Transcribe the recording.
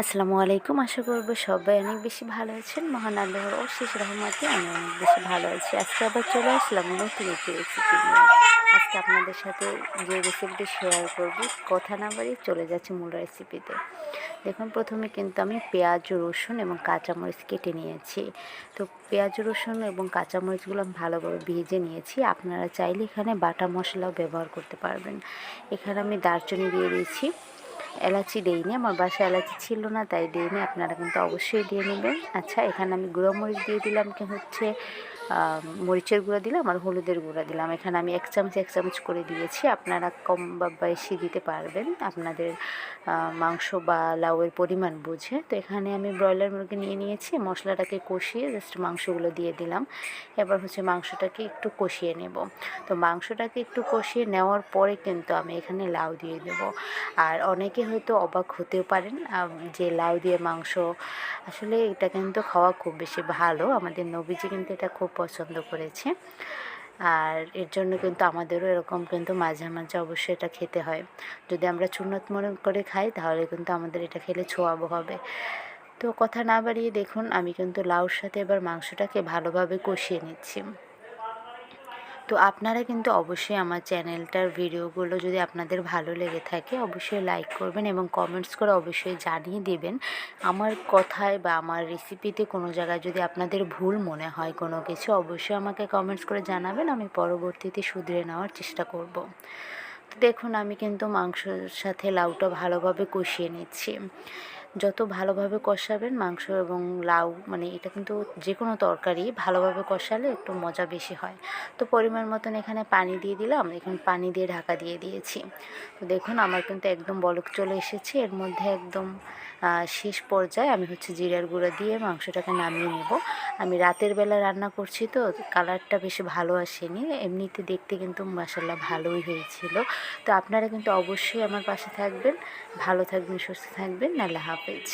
আসসালামু আলাইকুম। আশা করব সবাই অনেক বেশি ভালো আছেন। মহান আল্লাহর অশেষ রহমতে আমি অনেক বেশি ভালো আছি। আজকে আবার চলে আসলাম নতুন একটি রেসিপি নিয়ে। আজকে আপনাদের সাথে যে রেসিপিটি শেয়ার করব, কথা না বাড়িয়ে চলে যাচ্ছে মূল রেসিপিতে দেখুন, প্রথমে কিন্তু আমি পেঁয়াজ, রসুন এবং কাঁচামরিচ কেটে নিয়েছি। তো পেঁয়াজ, রসুন এবং কাঁচামরিচগুলো আমি ভালোভাবে ভেজে নিয়েছি। আপনারা চাইলে এখানে বাটা মশলাও ব্যবহার করতে পারবেন। এখানে আমি দারচিনি দিয়ে দিয়েছি। এলাচি দিইনি, আমার বাসায় এলাচি ছিল না, তাই দিইনি। আপনারা কিন্তু অবশ্যই দিয়ে নেবেন। আচ্ছা এখানে আমি গুঁড়ো মরিচ দিয়ে দিলাম, কি হচ্ছে মরিচের গুঁড়া দিলাম আর হলুদের গুঁড়া দিলাম। এখানে আমি এক চামচ এক চামচ করে দিয়েছি। আপনারা কম বা বেশি দিতে পারবেন। আপনাদের মাংস বা লাউয়ের পরিমাণ বুঝে। তো এখানে আমি ব্রয়লার মুরগি নিয়ে নিয়েছি, মশলাটাকে কষিয়ে জাস্ট মাংসগুলো দিয়ে দিলাম। এবার হচ্ছে মাংসটাকে একটু কষিয়ে নেব। তো মাংসটাকে একটু কষিয়ে নেওয়ার পরে কিন্তু আমি এখানে লাউ দিয়ে দেব। আর অনেকে হয়তো অবাক হতেও পারেন যে লাউ দিয়ে মাংস। আসলে এটা কিন্তু খাওয়া খুব বেশি ভালো। আমাদের নবীজি কিন্তু এটা খুব পছন্দ করেছে। আর এর জন্য কিন্তু আমাদেরও এরকম কিন্তু মাঝে মাঝে অবশ্যই এটা খেতে হয়। যদি আমরা চুনত মনে করে খাই, তাহলে কিন্তু আমাদের এটা খেলে ছোঁয়াবো হবে। তো কথা না বাড়িয়ে দেখুন, আমি কিন্তু লাউর সাথে এবার মাংসটাকে ভালোভাবে কষিয়ে নিচ্ছি। তো আপনারা কিন্তু অবশ্যই আমার চ্যানেলটার ভিডিওগুলো যদি আপনাদের ভালো লেগে থাকে, অবশ্যই লাইক করবেন এবং কমেন্টস করে অবশ্যই জানিয়ে দেবেন। আমার কথায় বা আমার রেসিপিতে কোনো জায়গায় যদি আপনাদের ভুল মনে হয় কোনো কিছু, অবশ্যই আমাকে কমেন্টস করে জানাবেন, আমি পরবর্তীতে শুধরে নেওয়ার চেষ্টা করব। দেখুন, আমি কিন্তু মাংসর সাথে লাউটা ভালোভাবে কষিয়ে নিচ্ছি। যত ভালোভাবে কষাবেন, মাংস এবং লাউ মানে এটা কিন্তু যে কোনো তরকারি ভালোভাবে কষালে একটু মজা বেশি হয়। তো পরিমাণ মতন এখানে পানি দিয়ে দিলাম, এখানে পানি দিয়ে ঢাকা দিয়ে দিয়েছি। তো দেখুন, আমার কিন্তু একদম বলক চলে এসেছে। এর মধ্যে একদম শেষ পর্যায়ে আমি হচ্ছে জিরার গুঁড়ো দিয়ে মাংসটাকে নামিয়ে নেব। আমি রাতের বেলা রান্না করছি তো, কালারটা বেশি ভালো আসেনি। এমনিতে দেখতে কিন্তু মাসাল্লাহ ভালোই হয়েছিল। তো আপনারা কিন্তু অবশ্যই আমার পাশে থাকবেন। ভালো থাকবেন, সুস্থ থাকবেন। আল্লাহ হাফেজ।